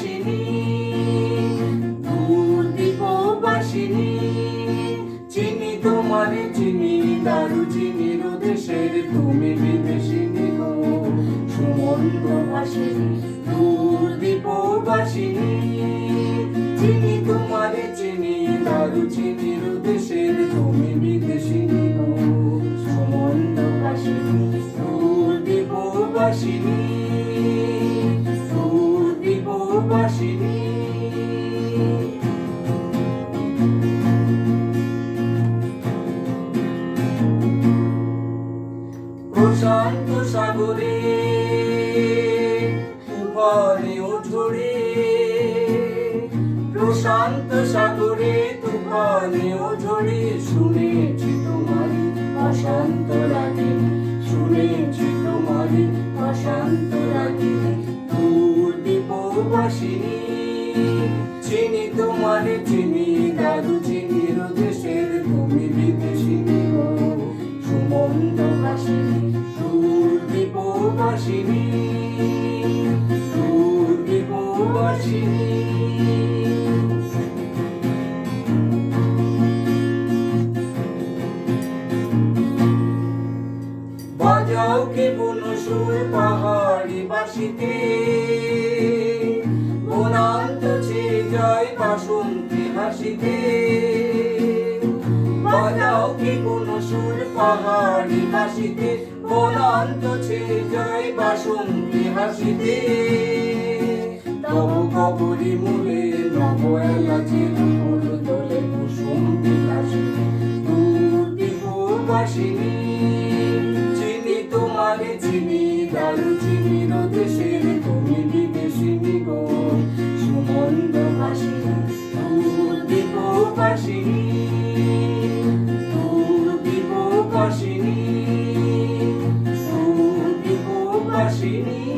বাসিনী দূর দ্বীপ বাসিনী, চিনি তোমার, চিনি দারু চিনি দেশের তুমি বিদেশিনী গো। সুমন্ত বাসিনী দূর দ্বীপ বাসিনী, চিনি তোমার, চিনি দারু চিনি দেশের তুমি বিদেশিনী গো। সুমন্ত বাসিনী দূর দ্বীপ বাসিনী দীপবাসিনী প্রশান্ত সাগরে তুফানে ঝরে প্রশান্ত সাগরে তুফানে ঝরে শুনেছি তোমার অশান্ত লাগে দীপবাসিনী চিনি তোমার, চিনি দাদু চিনির দেশের তুমি বিদেশিনী সুমন্ত দীপবাসিনী দূর দীপবাসিনী বাজাও কে বনসুর পাহাড়ি বাসিতে? বাজাও কি বনসুর পাহাড়ি বাসিতে বনান্ত ছে জয় বাসন্তী হাসিতে। তব কবরি চিনি তোমারে, চিনি দারু চিনির দেশে she needs.